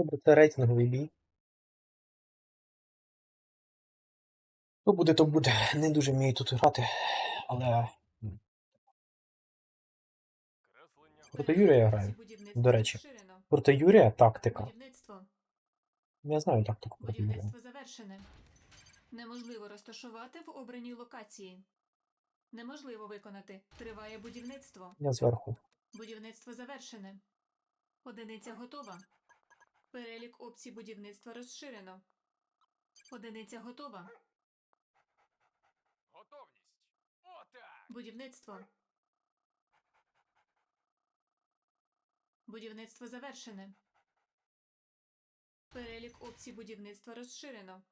Добре, це рейтинговий бій. Хто буде, то буде. Не дуже вмію тут грати, але проти Юрія я граю. До речі. Проти Юрія тактика. Я знаю тактику проти Юрія. Завершене. Неможливо розташувати в обраній локації. Неможливо виконати. Триває будівництво. Я зверху. Будівництво завершене. Одиниця готова. Перелік опцій будівництва розширено. Одиниця готова. Готовність. Отак. Будівництво. Будівництво завершене. Перелік опцій будівництва розширено.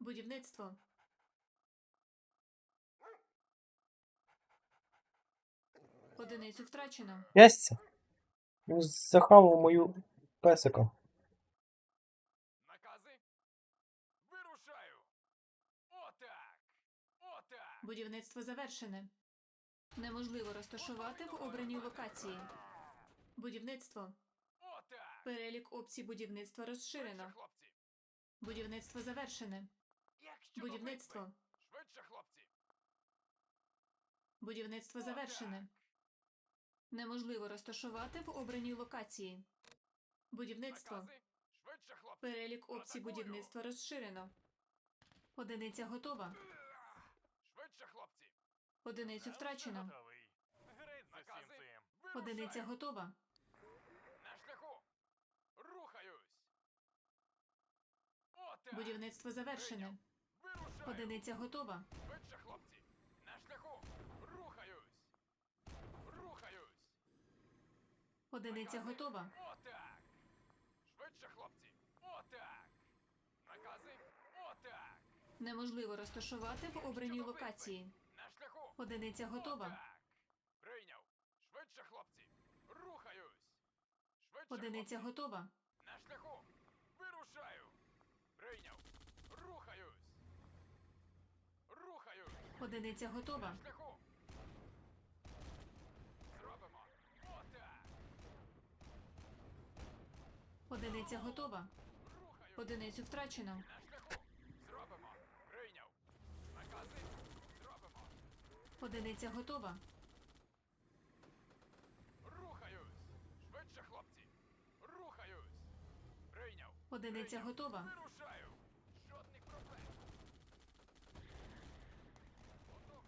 Будівництво. Одиницю втрачено. Він захавав мою песика. Накази. Вирушаю. Отак. Отак. Будівництво завершене. Неможливо розташувати в обраній локації. Будівництво. Перелік опцій будівництва розширено. Будівництво завершене. Будівництво. Швидше, хлопці. Будівництво завершене. Неможливо розташувати в обраній локації. Будівництво. Перелік опцій будівництва розширено. Одиниця готова. Одиницю втрачено. Накази. Одиниця готова. На шляху. Рухаюсь. Отак. Будівництво завершене. Вирушаю. Одиниця готова. Швидше, хлопці. На шляху. Рухаюсь. Рухаюсь. Одиниця Накази. готова. Отак. Швидше, хлопці. Отак. Накази. Отак. Неможливо розташувати в обраній локації. Одиниця готова. Прийняв. Швидше, хлопці. Рухаюсь. Швидше, Одиниця хлопці. готова. На шляху. Вирушаю. Прийняв. Рухаюсь. Рухаюсь. Одиниця готова. На шляху. Зробимо. Отак. Одиниця готова. Рухаюсь. Одиницю втрачено. На шляху. Зробимо. Прийняв. Накази. Зробимо. Одиниця готова. Рухаюсь. Швидше, хлопці. Рухаюсь. Прийняв. Одиниця Прийняв. готова. Вирушаю. Жодних проблем. Готов.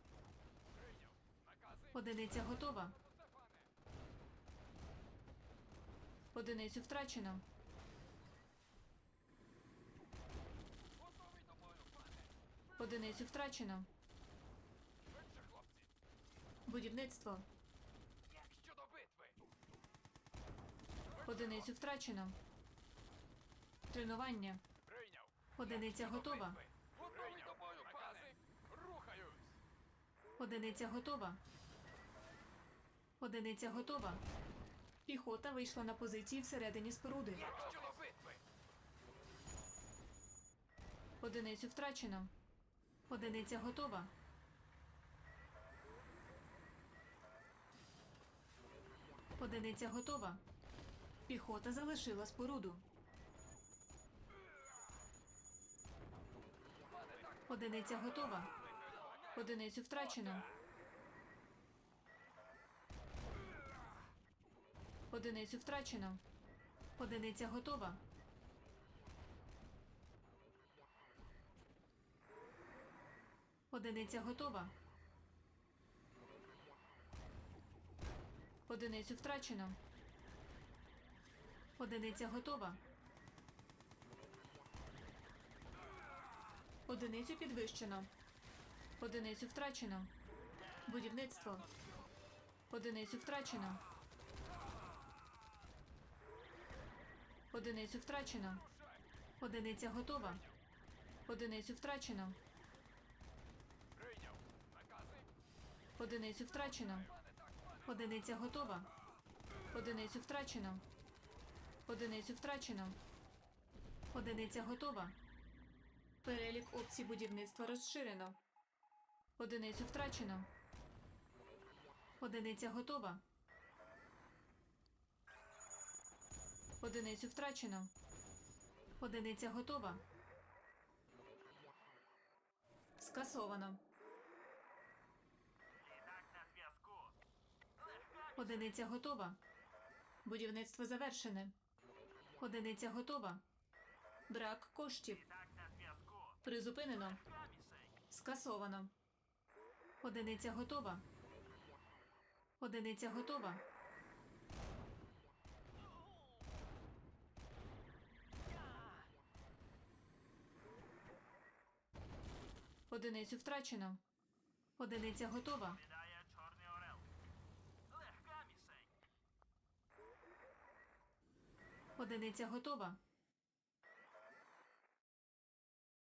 Прийняв. Накази. Одиниця готова. Пане. Одиницю втрачено. Готовий до бою, пане. Одиницю втрачено. Будівництво. Як щодо битви? Одиницю втрачено. Тренування. Прийняв. Одиниця готова. Готовий до бою, пане. Рухаюсь. Одиниця готова. Одиниця готова. Піхота вийшла на позиції всередині споруди. Як щодо битви? Одиницю втрачено. Одиниця готова. Одиниця готова. Піхота залишила споруду. Одиниця готова. Одиницю втрачено. Одиницю втрачено. Одиниця готова. Одиниця готова. Одиницю втрачено. Одиниця готова. Одиницю підвищено. Одиницю втрачено. Будівництво. Одиницю втрачено. Одиницю втрачено. Одиниця готова. Одиницю втрачено. Одиницю втрачено. Одиниця готова. Одиницю втрачено. Одиницю втрачено. Одиниця готова. Перелік опцій будівництва розширено. Одиницю втрачено. Одиниця готова. Одиницю втрачено. Одиниця готова. Скасовано. Одиниця готова. Будівництво завершене. Одиниця готова. Брак коштів. Призупинено. Скасовано. Одиниця готова. Одиниця готова. Одиницю втрачено. Одиниця готова. Одиниця готова.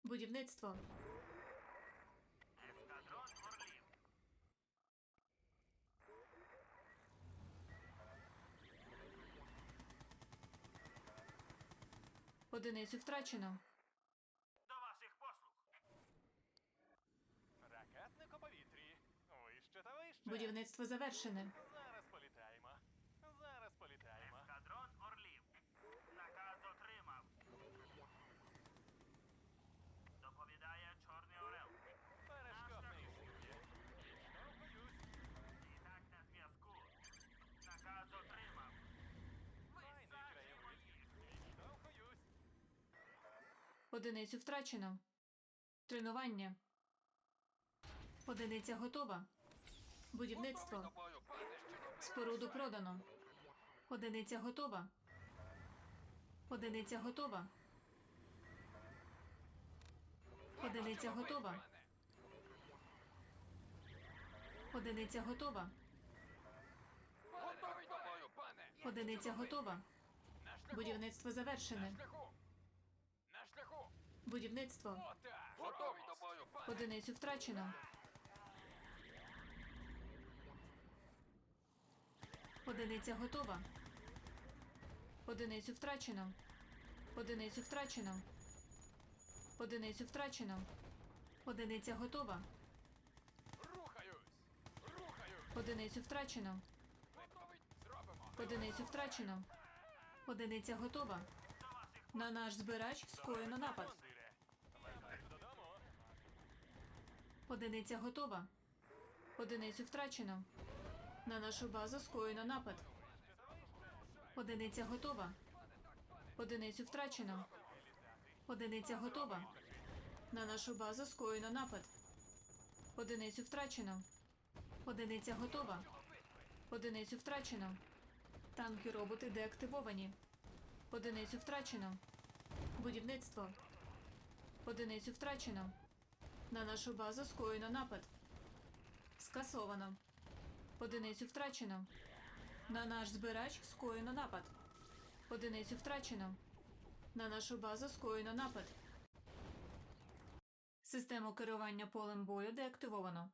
Будівництво. Ескадрон Орлів. Одиницю втрачено. До ваших послуг. Ракетник у повітрі. Вище та вище. Будівництво завершене. Одиницю втрачено. Тренування. Одиниця готова. Будівництво. Споруду продано. Одиниця готова. Одиниця готова. Одиниця готова. Одиниця готова. Одиниця готова. Будівництво завершене. Будівництво. Готовий до бою, пане. Одиницю втрачено. Одиниця готова. Одиницю втрачено. Одиницю втрачено. Одиницю втрачено. Одиниця готова. Рухаюсь. Рухаюсь. Одиницю втрачено. Готовий. Зробимо. Одиницю втрачено. Одиниця готова. На наш збирач скоєно напад. Одиниця готова. Одиницю втрачено. На нашу базу скоєно напад. Одиниця готова. Одиницю втрачено. Одиниця готова. На нашу базу скоєно напад. Одиницю втрачено. Одиниця готова. Одиницю втрачено. Танки роботи деактивовані. Одиницю втрачено. Будівництво. Одиницю втрачено. На нашу базу скоєно напад. Скасовано. Одиницю втрачено. На наш збирач скоєно напад. Одиницю втрачено. На нашу базу скоєно напад. Систему керування полем бою деактивовано.